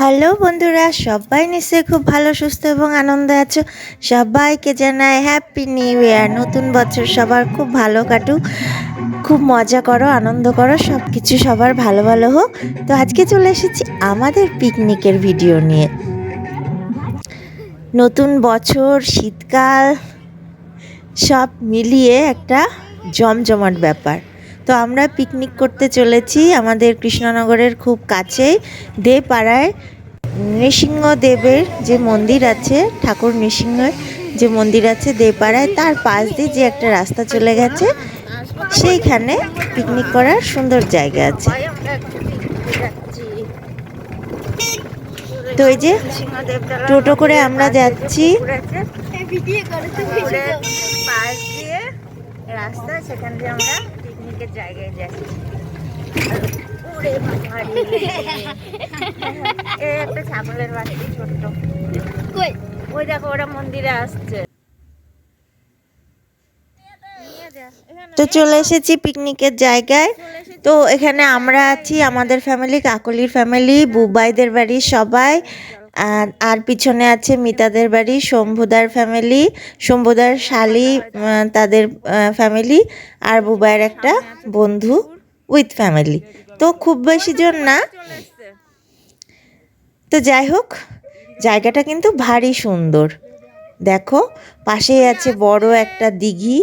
Hello বন্ধুরা, সবাই নিশ্চয়ই খুব ভালো, সুস্থ এবং আনন্দে আছো। সবাইকে জানাই হ্যাপি নিউ ইয়ার নতুন বছর সবার খুব ভালো কাটুক, খুব মজা করো, আনন্দ করো সব কিছু সবার ভালো ভালো হোক। তো আজকে চলে এসেছি আমাদের পিকনিকের ভিডিও নিয়ে। নতুন বছর, শীতকাল, সব মিলিয়ে একটা জমজমাট ব্যাপার। তো আমরা পিকনিক করতে চলেছি আমাদের কৃষ্ণনগরের খুব কাছেই দেপাড়ায় নৃসিংহদেবের যে মন্দির আছে, ঠাকুর নৃসিংহের যে মন্দির আছে দেপাড়ায় তার পাশ দিয়ে যে একটা রাস্তা চলে গেছে, সেইখানে পিকনিক করার সুন্দর জায়গা আছে। তো এই যে টোটো করে আমরা যাচ্ছি। রাস্তা, সেখান দিয়ে আমরা পিকনিকের জায়গায় যাচ্ছি। একটা ছাগলের বাচ্চা ছোট্ট। ওই দেখো ওরা মন্দিরে আসছে। তো চলে এসেছি পিকনিকের জায়গায়। তো এখানে আমরা আছি আমাদের ফ্যামিলি কাকলির ফ্যামিলি বুবাইদের বাড়ি সবাই। আর আর পিছনে আছে মিতাদের বাড়ি, শম্ভুদার ফ্যামিলি শম্ভুদার শালি তাদের ফ্যামিলি আর বুবাইয়ের একটা বন্ধু উইথ ফ্যামিলি তো খুব বেশি জন না। তো যাই হোক, জায়গাটা কিন্তু ভারী সুন্দর। দেখো, পাশেই আছে বড় একটা দিঘি।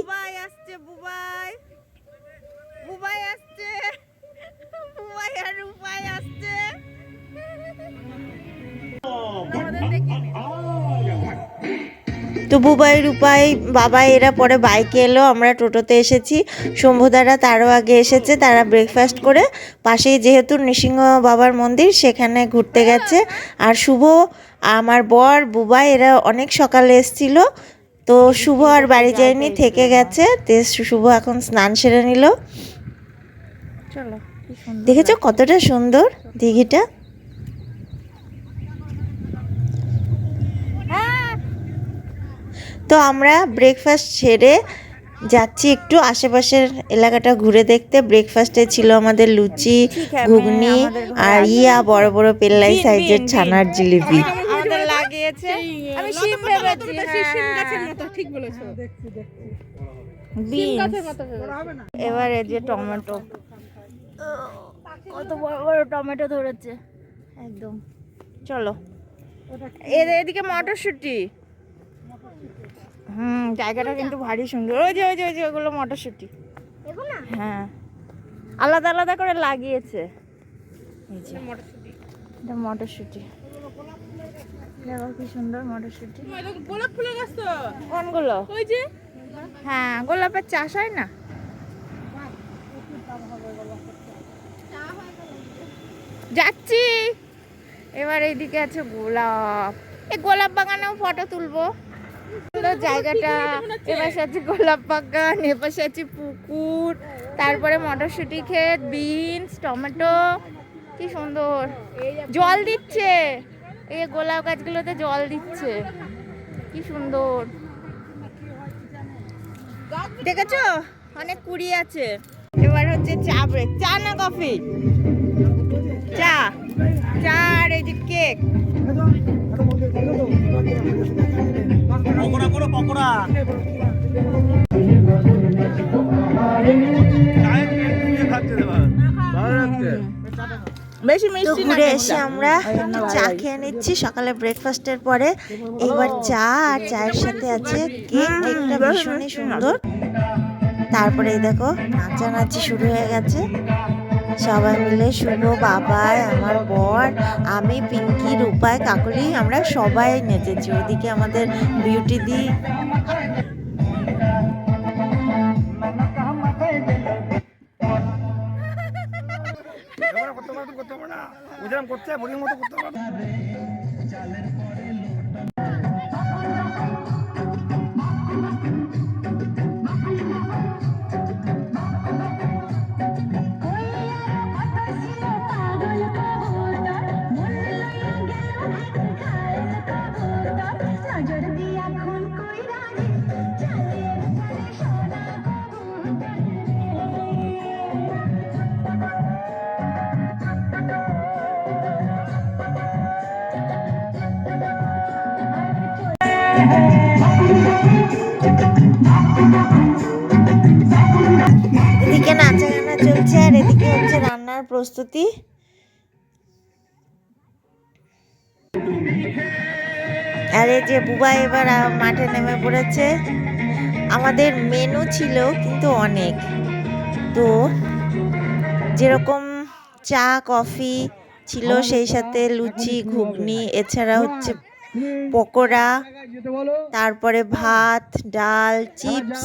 তো বুবাই রূপাই বাবা এরা পরে বাইকে এলো আমরা টোটোতে এসেছি। শম্ভুদারা তারও আগে এসেছে তারা ব্রেকফাস্ট করে। পাশেই যেহেতু নৃসিংহ বাবার মন্দির সেখানে ঘুরতে গেছে। আর শুভ আমার বর বুবাই এরা অনেক সকালে এসছিল। তো শুভ আর বাড়ি যায়নি থেকে গেছে। তে শুভ এখন স্নান সেরে নিল। চলো দেখেছ কতটা সুন্দর দিঘিটা? তো আমরা ব্রেকফাস্ট সেরে যাচ্ছি একটু আশেপাশের এলাকাটা ঘুরে দেখতে। ব্রেকফাস্টে ছিল আমাদের লুচি ঘুগনি আর ইয়া বড় বড় পেল্লাই সাইজের ছানার জিলিপি। আমাদের লাগিয়েছে। আমি শিম ভেবেছি শিম গাছের হ্যাঁ। মতো ঠিক বলেছ। বিন গাছের এবারে যে টমেটো। কত বড় বড় টমেটো ধরেছে। একদম। চলো। এদিকে মটরশুঁটি। হুম জায়গাটা কিন্তু ভারী সুন্দর। ওই যে ওই যে ওই যে ওগুলো মটরশুঁটি। হ্যাঁ। আলাদা আলাদা করে লাগিয়েছে। এই যে এটা মটরশুঁটি। দেখো কি সুন্দর মটরশুঁটি। গোলাপ ফুলের গাছ তো। কোনগুলো? ওই যে। হ্যাঁ গোলাপের চাষ হয় না? যাচ্ছি। এবার এইদিকে আছে গোলাপ। এই গোলাপ বাগানেও ফটো তুলবো। জায়গাটা এপাশে আছে গোলাপ বাগান, এপাশে আছে পুকুর, তারপরে মটরশুঁটি ক্ষেত, বিনস, টমেটো। কি সুন্দর। জল দিচ্ছে। এই গোলাপ গাছগুলোতে জল দিচ্ছে। কি সুন্দর। দেখেছ? অনেক কুড়ি আছে। এবার হচ্ছে চা ব্রেক চা না কফি? চা। চা আর এই যে কেক পকোড়া করো পকোড়া। তো ঘুরে এসে আমরা চা খেয়ে নিচ্ছি। সকালে ব্রেকফাস্টের পরে এবার চা আর চায়ের সাথে আছে কেক কেকটা ভীষণই সুন্দর। তারপরে এই দেখো নাচানাচি শুরু হয়ে গেছে। সবাই মিলে শুভ বাবাই আমার বর, আমি, পিঙ্কি রূপায় কাকলি, আমরা সবাই নেচেছি। ওদিকে আমাদের বিউটি দি করতে মতো করতে এদিকে নাচা গানা চলছে আর এদিকে হচ্ছে রান্নার প্রস্তুতি। আর এই যে বুবা এবার মাঠে নেমে পড়েছে। আমাদের মেনু ছিল কিন্তু অনেক। তো যেরকম চা কফি ছিল সেই সাথে লুচি ঘুগনি এছাড়া হচ্ছে পকোড়া তারপরে ভাত ডাল চিপস।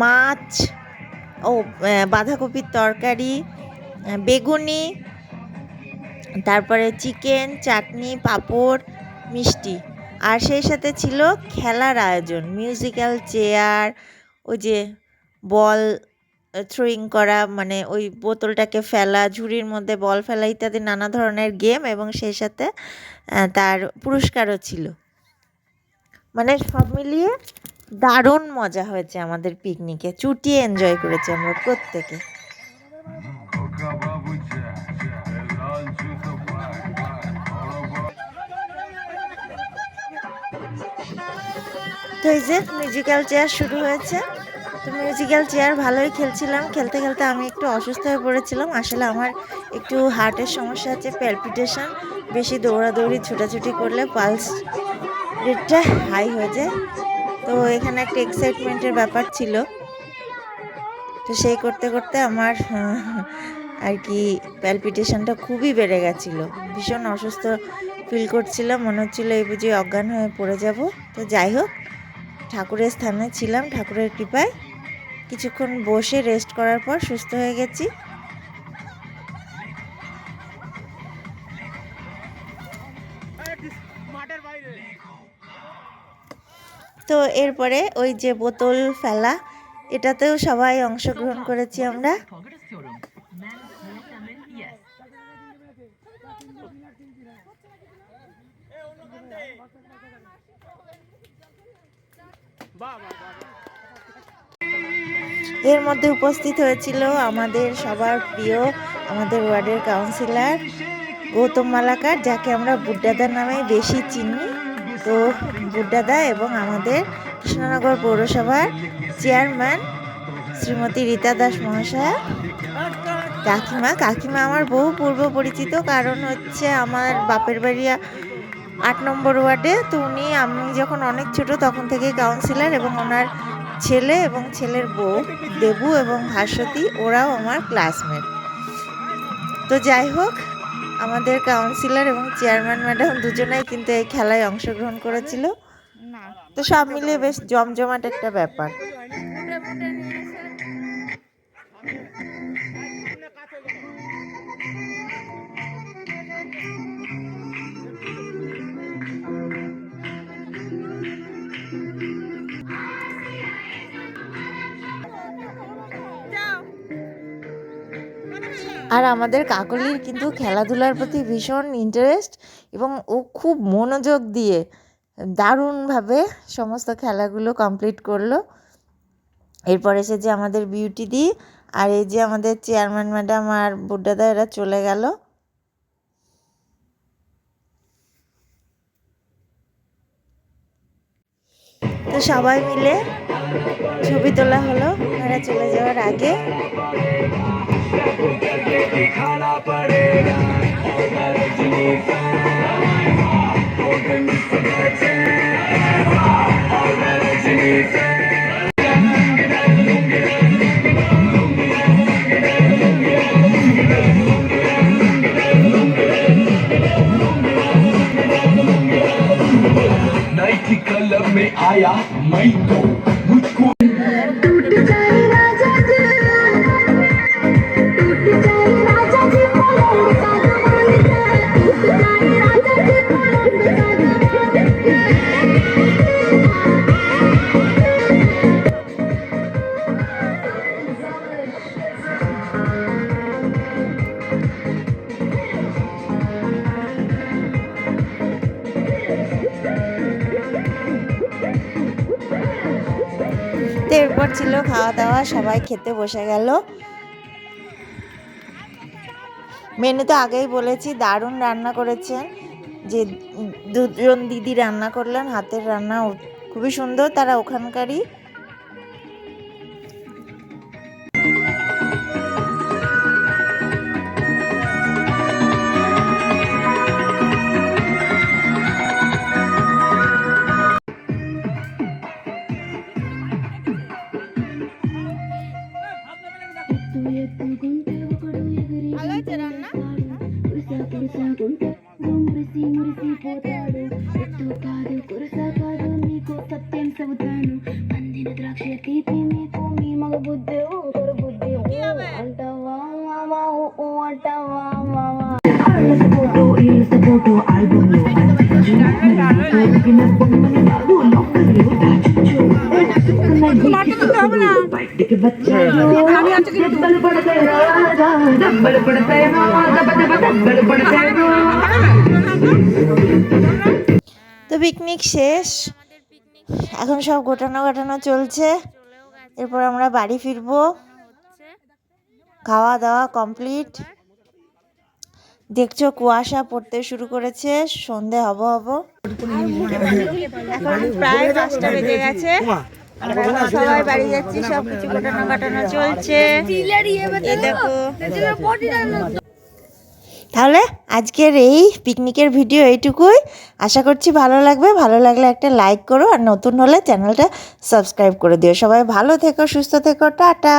মাছ ও বাঁধাকপির তরকারি বেগুনি তারপরে চিকেন চাটনি পাঁপড় মিষ্টি। আর সেই সাথে ছিল খেলার আয়োজন মিউজিক্যাল চেয়ার ওই যে বল থ্রোয়িং করা মানে ওই বোতলটাকে ফেলা, ঝুড়ির মধ্যে বল ফেলা ইত্যাদি নানা ধরনের গেম এবং সেই সাথে তার পুরস্কারও ছিল। মানে সব মিলিয়ে দারুণ মজা হয়েছে আমাদের পিকনিকে চুটিয়ে এনজয় করেছি আমরা প্রত্যেকে। তো এই যে মিউজিক্যাল চেয়ার শুরু হয়েছে। তো মিউজিক্যাল চেয়ার ভালোই খেলছিলাম। খেলতে খেলতে আমি একটু অসুস্থ হয়ে পড়েছিলাম। আসলে আমার একটু হার্টের সমস্যা আছে প্যালপিটেশন বেশি দৌড়াদৌড়ি, ছোটাছুটি করলে পালস রেটটা হাই হয়ে যায়। তো এখানে একটা এক্সাইটমেন্টের ব্যাপার ছিল। তো সেই করতে করতে আমার আর কি প্যালপিটেশনটা খুবই বেড়ে গেছিল। ভীষণ অসুস্থ ফিল করছিলাম। মনে হচ্ছিল এই বুঝি অজ্ঞান হয়ে পড়ে যাব। তো যাই হোক, ঠাকুরের স্থানে ছিলাম, ঠাকুরের কৃপায়। কিছুক্ষণ বসে রেস্ট করার পর সুস্থ হয়ে গেছি। তো এরপরে ওই যে বোতল ফেলা, এটাতেও সবাই অংশগ্রহণ করেছি আমরা। এর মধ্যে উপস্থিত হয়েছিল আমাদের সবার প্রিয় আমাদের ওয়ার্ডের কাউন্সিলর গৌতম মালাকার, যাকে আমরা বুড্ডাদা নামে বেশি চিনি। তো বুড্ডাদা এবং আমাদের কৃষ্ণনগর পৌরসভার চেয়ারম্যান শ্রীমতী রীতা দাস মহাশয়া। কাকিমা কাকিমা আমার বহু পূর্ব পরিচিত, কারণ হচ্ছে আমার বাপের বাড়ি আট নম্বর ওয়ার্ডে। তো উনি, আমি যখন অনেক ছোট তখন থেকেই কাউন্সিলর এবং ওনার ছেলে এবং ছেলের বউ দেবু এবং ভাস্বতী ওরাও আমার ক্লাসমেট তো যাই হোক আমাদের কাউন্সিলর এবং চেয়ারম্যান ম্যাডাম দুজনেই কিন্তু এই খেলায় অংশগ্রহণ করেছিল। তো সব মিলিয়ে বেশ জমজমাট একটা ব্যাপার। আর আমাদের কাকলির কিন্তু খেলাধুলার প্রতি ভীষণ ইন্টারেস্ট এবং ও খুব মনোযোগ দিয়ে দারুণভাবে সমস্ত খেলাগুলো কমপ্লিট করল। এরপর এসে যে আমাদের বিউটি দি, আর এই যে আমাদের চেয়ারম্যান ম্যাডাম আর বুড্ডাদা এরা চলে গেল। তো সবাই মিলে ছবি তোলা হলো ওনারা চলে যাওয়ার আগে। करके में आया मैं तो দাওয়া সবাই খেতে বসে গেল। মেনু তো আগেই বলেছি, দারুণ রান্না করেছেন। যে দুজন দিদি রান্না করলেন, হাতের রান্না খুবই সুন্দর, তারা ওখানকারই ద్రాక్ష తీపి మీకు మీ మగ బుద్ధి ఊరు బుద్ధి అంటావా మావా ఊ అంటావా మావా ఫోటో ఈ ఫోటో ఆల్బమ్ లో బయటికి వచ్చాడు దెబ్బలు పడతాయి రాజా దెబ్బలు పడతాయి మావా దెబ్బ దెబ్బ దెబ్బలు పడతాయి তো পিকনিক শেষ এখন সব গোটানো গাটানো চলছে এরপর আমরা বাড়ি ফিরবো। খাওয়া দাওয়া কমপ্লিট। দেখছ কুয়াশা পড়তে শুরু করেছে সন্ধে হব হব। এখন প্রায় পাঁচটা বেজে গেছে। সবাই বাড়ি যাচ্ছি সব কিছু গোটানো গাটানো চলছে এই দেখো। তাহলে আজকের এই পিকনিকের ভিডিও এইটুকুই। আশা করছি ভালো লাগবে। ভালো লাগলে একটা লাইক করো আর নতুন হলে চ্যানেলটা সাবস্ক্রাইব করে দিও। সবাই ভালো থেকো, সুস্থ থেকো, টাটা।